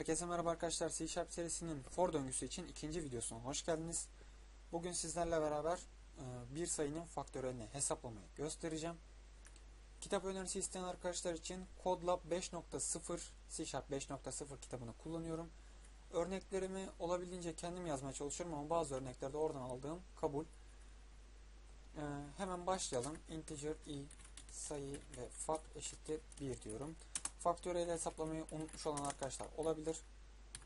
Herkese merhaba arkadaşlar. C Sharp serisinin for döngüsü için ikinci videosuna hoş geldiniz. Bugün sizlerle beraber e, bir sayının faktörelini hesaplamayı göstereceğim. Kitap önerisi isteyen arkadaşlar için CodeLab 5.0 C Sharp 5.0 kitabını kullanıyorum. Örneklerimi olabildiğince kendim yazmaya çalışıyorum ama bazı örneklerde oradan aldığım kabul. E, hemen başlayalım. Integer i sayı ve fact eşittir 1 diyorum. Faktöriyel hesaplamayı unutmuş olan arkadaşlar olabilir.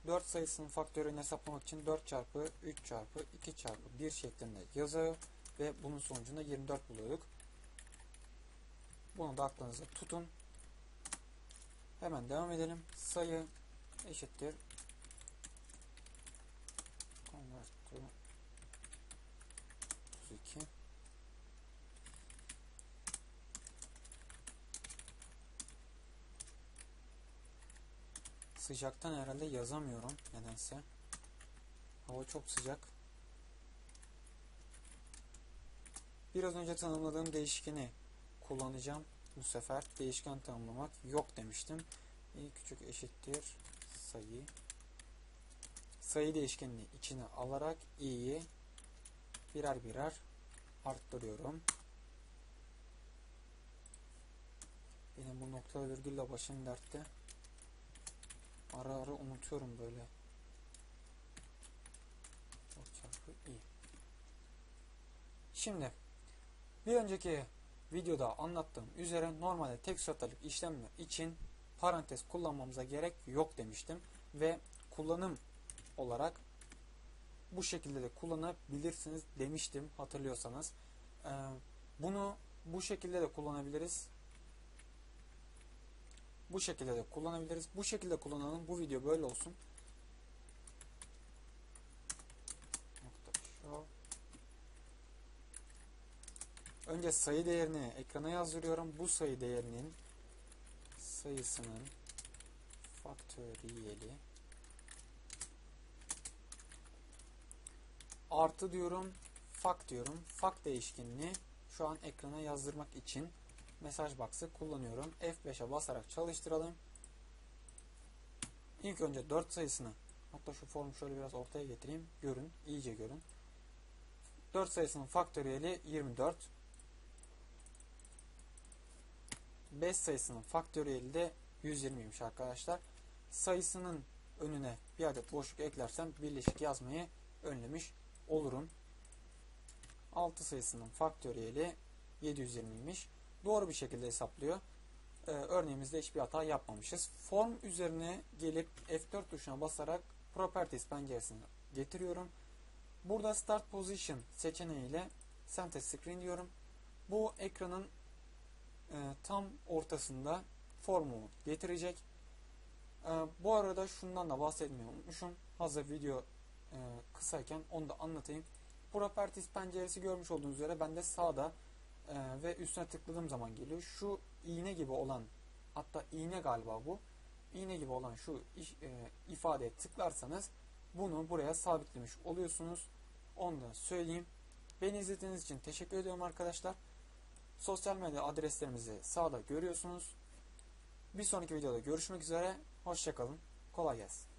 4 sayısının faktöriyelini hesaplamak için 4 çarpı 3 çarpı 2 çarpı 1 şeklinde yazıyor ve bunun sonucunda 24 buluyorduk. Bunu da aklınızda tutun. Hemen devam edelim. Sayı eşittir Sıcaktan herhalde yazamıyorum nedense. Hava çok sıcak. Biraz önce tanımladığım değişkeni kullanacağım. Bu sefer değişken tanımlamak yok demiştim. i küçük eşittir sayı. Sayı değişkenini içine alarak i'yi birer birer arttırıyorum. Benim bu noktalı virgülle başım dertte. Ara ara unutuyorum böyle. 4 çarpı i. Şimdi bir önceki videoda anlattığım üzere normalde tek satırlık işlemler için parantez kullanmamıza gerek yok demiştim ve kullanım olarak bu şekilde de kullanabilirsiniz demiştim hatırlıyorsanız. Ee, bunu bu şekilde de kullanabiliriz bu şekilde de kullanabiliriz. Bu şekilde kullanalım. Bu video böyle olsun. Önce sayı değerini ekrana yazdırıyorum. Bu sayı değerinin sayısının faktöriyeli artı diyorum fak diyorum. Fak değişkenini şu an ekrana yazdırmak için mesaj box'ı kullanıyorum. F5'e basarak çalıştıralım. İlk önce 4 sayısını hatta şu formu şöyle biraz ortaya getireyim. Görün. iyice görün. 4 sayısının faktöriyeli 24. 5 sayısının faktöriyeli de 120'ymiş arkadaşlar. Sayısının önüne bir adet boşluk eklersem birleşik yazmayı önlemiş olurum. 6 sayısının faktöriyeli 720'ymiş doğru bir şekilde hesaplıyor. Ee, örneğimizde hiçbir hata yapmamışız. Form üzerine gelip F4 tuşuna basarak Properties penceresini getiriyorum. Burada Start Position seçeneğiyle Center Screen diyorum. Bu ekranın e, tam ortasında formumu getirecek. E, bu arada şundan da bahsetmeyi unutmuşum. Hazır video e, kısayken onu da anlatayım. Properties penceresi görmüş olduğunuz üzere bende sağda e, ve üstüne tıkladığım zaman geliyor. Şu iğne gibi olan hatta iğne galiba bu. İğne gibi olan şu iş, e, ifadeye tıklarsanız bunu buraya sabitlemiş oluyorsunuz. Onu da söyleyeyim. Beni izlediğiniz için teşekkür ediyorum arkadaşlar. Sosyal medya adreslerimizi sağda görüyorsunuz. Bir sonraki videoda görüşmek üzere. Hoşçakalın. Kolay gelsin.